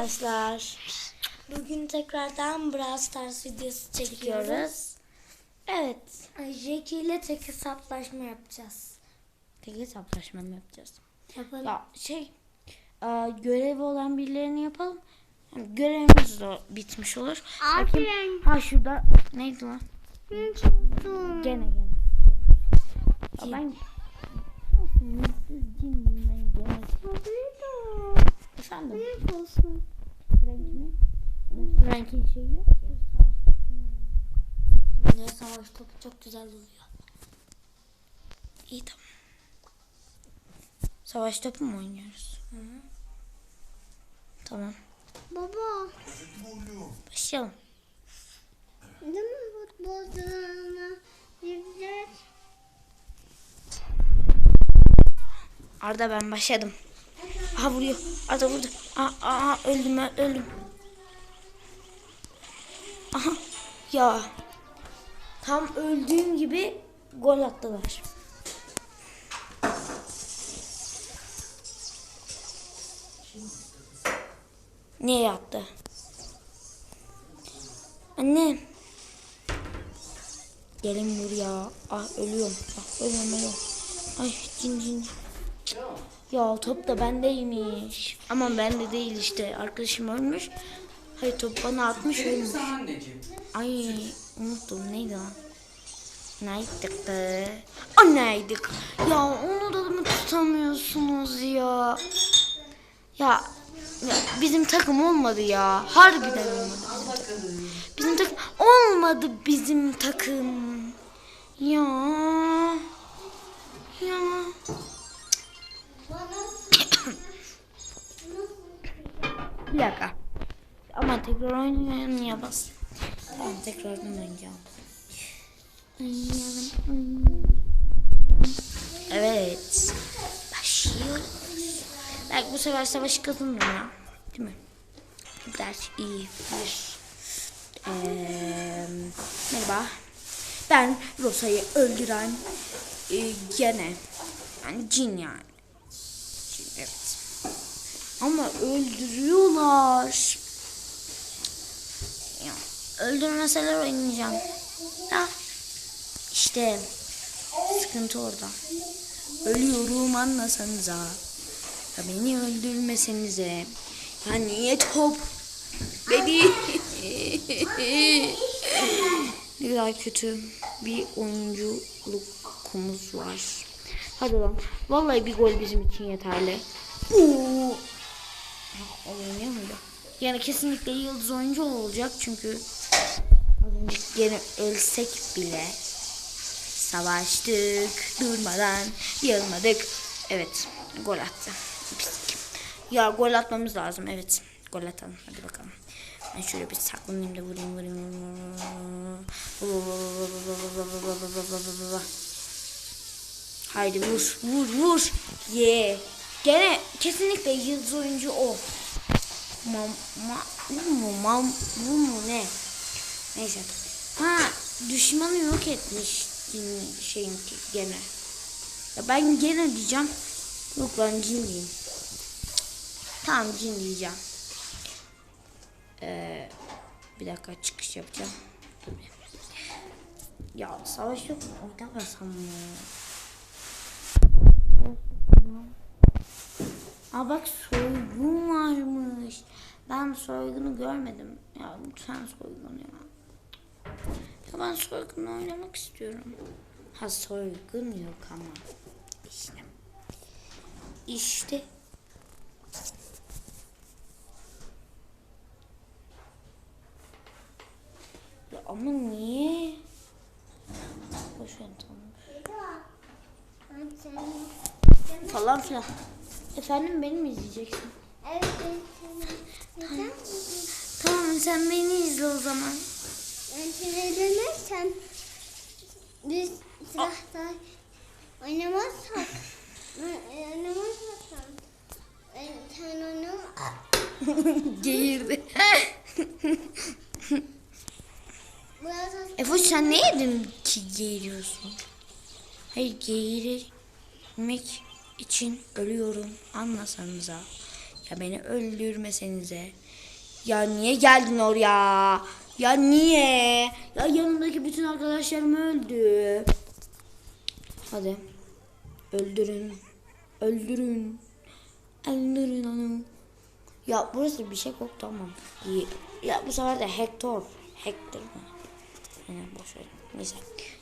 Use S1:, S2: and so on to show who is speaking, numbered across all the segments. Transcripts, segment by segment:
S1: arkadaşlar.
S2: Bugün tekrardan Brawl Stars videosu çekiyoruz.
S1: Çekiyoruz. Evet.
S2: Jackie ile tek hesaplaşma yapacağız.
S1: Tek hesaplaşma mı yapacağız?
S2: Yapalım.
S1: Ya şey e, görevi olan birilerini yapalım. Görevimiz de bitmiş olur. Bakayım. Ha şurada neydi lan? Gene gene. Ya ben gene. Efendim? Renk mi? Renkin şeyi yok ya.
S2: Ne savaş topu çok güzel oluyor.
S1: İyi tamam. Savaş topu mu oynuyoruz? Tamam.
S2: Baba,
S1: Başlayalım.
S2: değil mi futbolcularına?
S1: Arda ben başladım. Aha vuruyor. Arda vurdu. Aa, aa öldüm ben öldüm. Aha ya. Tam öldüğüm gibi gol attılar. Niye yaptı? Anne. Gelin buraya. Ah ölüyorum. Ah ölüyorum ölüyorum. Ay cin cin. Ya top da bendeymiş. Ama bende değil işte. Arkadaşım ölmüş. Hayır top bana atmış ölmüş. Ay unuttum neydi lan? Neydik de? O neydik? Ya onu da mı tutamıyorsunuz ya? Ya, ya bizim takım olmadı ya. Harbiden olmadı bizim takım. Bizim takım olmadı bizim takım. Ya. Ya. Bir dakika. Ama tekrar oynayamaz. Tamam tekrardan oynayacağım. Oynayalım. oynayalım. Evet. Başlıyoruz. Belki bu sefer savaşı kazanırım ya. Değil mi? Ders iyi. Bir. Ee, merhaba. Ben Rosa'yı öldüren e, gene. Yani cin yani. Cin evet. Ama öldürüyorlar. Ya, öldürmeseler oynayacağım. Ya, işte sıkıntı orada. Ölüyorum anlasanıza. Ya beni öldürmesenize. Ya niye top? Beni. ne kadar kötü bir oyunculuk var. Hadi lan. Vallahi bir gol bizim için yeterli. Oo. Ha, Oynuyor muydu? Yani kesinlikle yıldız oyuncu olacak çünkü gene ölsek bile savaştık durmadan yılmadık. Evet gol attı. Ya gol atmamız lazım evet. Gol atalım hadi bakalım. Ben şöyle bir saklanayım da vurayım vurayım. Haydi vur vur vur. Ye. Gene kesinlikle yıldız oyuncu o. Ma, ma, bu mu, ne? Neyse. Ha düşmanı yok etmiş cin şeyin ki gene. Ya ben gene diyeceğim. Yok ben cin diyeyim. Tamam cin diyeceğim. Ee, bir dakika çıkış yapacağım. Ya savaş yok mu? Oynamasam mı? Aa bak soygun varmış. Ben soygunu görmedim. Ya lütfen soygun ya. Ya ben soygunla oynamak istiyorum. Ha soygun yok ama. İşte. İşte. Ya ama niye? Boş ver tamam. Falan filan. Efendim beni mi izleyeceksin?
S2: Evet, neden?
S1: Tamam sen beni izle o zaman.
S2: Sinirlenirsen biz silahta oynamazsak oynamazsak sen onu
S1: Geğirdi. Efoş sen ne yedin ki geğiriyorsun? Hayır geğirmek için ölüyorum anlasanıza. Ya beni öldürmesenize. Ya niye geldin oraya? Ya niye? Ya yanımdaki bütün arkadaşlarım öldü. Hadi. Öldürün. Öldürün. Öldürün onu. Ya burası bir şey yok tamam. İyi. Ya bu sefer de Hector. Hector mu? Aynen boş ver. Neyse.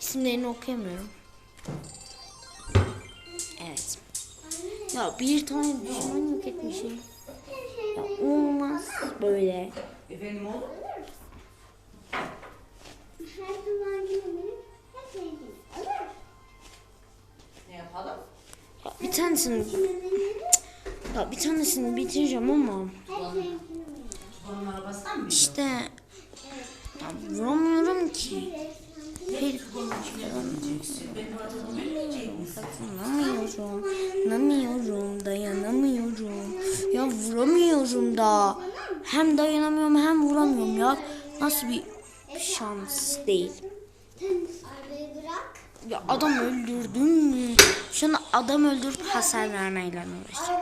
S1: İsimlerini okuyamıyorum. Evet. Ya bir tane düşman yok etmişim. Ya olmaz böyle.
S3: Efendim oğlum? Ne yapalım?
S1: Ya bir tanesini ya bir tanesini bitireceğim ama
S3: Babamın arabasından mı bindin?
S1: işte ya vuramıyorum ki. Bir
S3: Benim arabamı binmeyecek misin?
S1: dayanamıyorum. Dayanamıyorum. Dayanamıyorum. Ya vuramıyorum da. Hem dayanamıyorum hem vuramıyorum ya. Nasıl bir şans değil. Ya adam öldürdün mü? Şu an adam öldürüp hasar vermeyle uğraşacağım.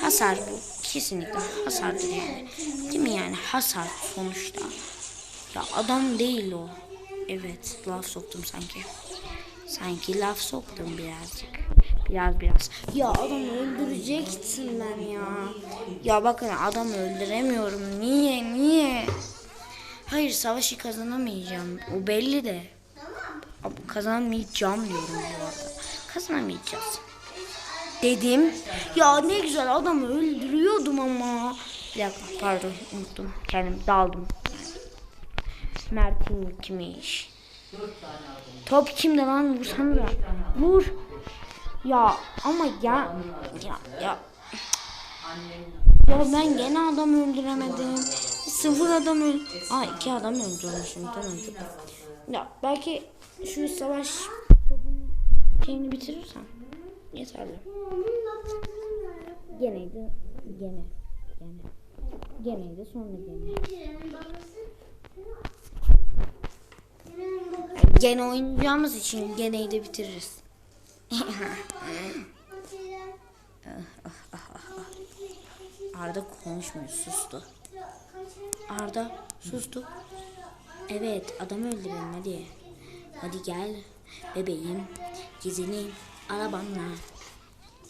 S1: Hasar bu. Kesinlikle hasardır yani. Değil mi yani? Hasar sonuçta. Ya adam değil o. Evet laf soktum sanki. Sanki laf soktum birazcık. Biraz biraz. Ya adamı öldürecektim ben ya. Ya bakın adamı öldüremiyorum. Niye? Niye? Hayır savaşı kazanamayacağım. O belli de. Kazanamayacağım diyorum bu arada. Kazanamayacağız. Dedim. Ya ne güzel adamı öldürüyordum ama. Bir dakika pardon unuttum. Kendim daldım. Mert'in kimmiş? Top kimde lan vursanıza. Vur. Ya ama ya ya ya. Ya ben gene adam öldüremedim. Sıfır adam öl... Aa iki adam öldürmüşüm tamam. Ya belki şu savaş şeyini bitirirsem yeterli. Geneydi gene gene. Geneydi sonra gene.
S4: Babası.
S1: Gene oynayacağımız için geneyi de bitiririz. Arda konuşmuyor sustu. Arda sustu. Evet adam öldürelim hadi. Hadi gel bebeğim gezelim arabanla.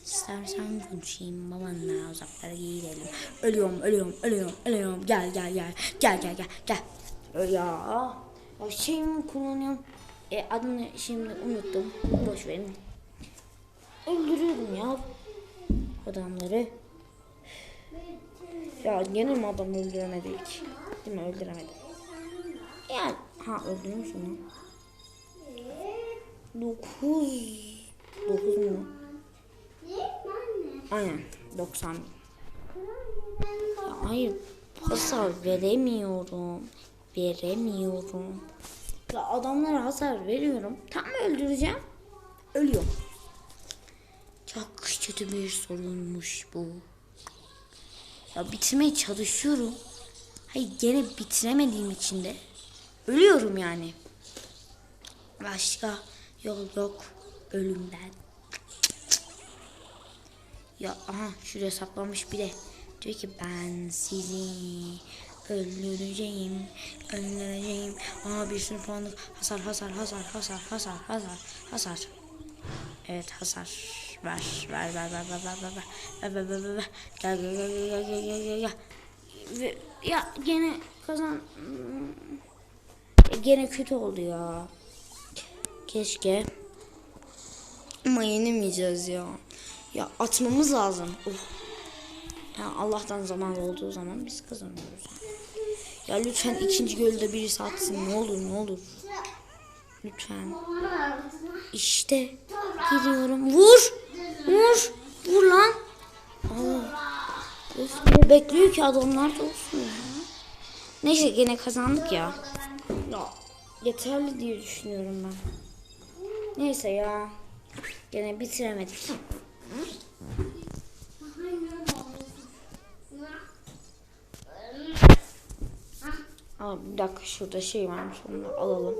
S1: İstersen konuşayım babanla uzaklara gidelim. Ölüyorum ölüyorum ölüyorum ölüyorum gel gel gel gel gel gel gel. Ya, ya şey mi kullanıyorum? E, adını şimdi unuttum. Boş verin. Öldürüyorum ya adamları. Ya gene mi adam öldüremedik? Değil mi öldüremedik? Yani ha öldürmüşüm lan. Dokuz. Dokuz mu? Aynen 90. Ya hayır hasar veremiyorum. Veremiyorum. Ya adamlara hasar veriyorum. Tam öldüreceğim. Ölüyorum. Kötü bir sorunmuş bu. Ya bitirmeye çalışıyorum. Hayır gene bitiremediğim için de ölüyorum yani. Başka yol yok ölümden. Ya aha şuraya saklanmış bir de. Diyor ki ben sizi öldüreceğim, öldüreceğim. Aa bir sürü puanlık hasar, hasar, hasar, hasar, hasar, hasar, hasar. Evet hasar. Ver, ver, ver, ver, ver, ver, ver, ver, ver, ver, ver, ver, ver. Gel, gel, gel, gel, gel, gel, gel, gel. Ve, ya gene kazan. Ya Gene kötü oldu ya. Keşke. Ama yenemeyeceğiz ya. Ya atmamız lazım. Oh. Ya Allah'tan zaman olduğu zaman biz kazanıyoruz. Ya lütfen ikinci gölde birisi atsın. Ne olur ne olur. Lütfen. İşte gidiyorum. Vur. Vur. Vur lan. Allah. Bekliyor ki adamlar da olsun ya. Neyse gene kazandık ya. Ya yeterli diye düşünüyorum ben. Neyse ya. Gene bitiremedik. Aa, bir dakika şurada şey varmış onu alalım.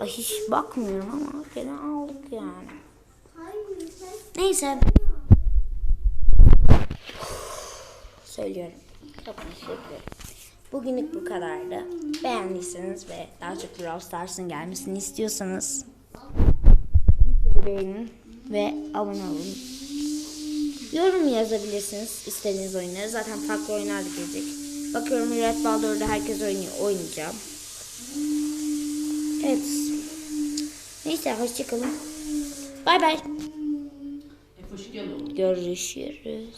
S1: Ya hiç bakmıyorum ama gene aldık yani. Neyse. söylüyorum. Teşekkür ederim. Bugünlük bu kadardı. Beğendiyseniz ve daha çok Brawl Stars'ın gelmesini istiyorsanız videoyu beğenin ve abone olun. Yorum yazabilirsiniz istediğiniz oyunları. Zaten farklı oyunlar da gelecek. Bakıyorum Red Baldur'da herkes oynuyor. Oynayacağım. Evet. Neyse hoşçakalın. Bay bay. Görüşürüz.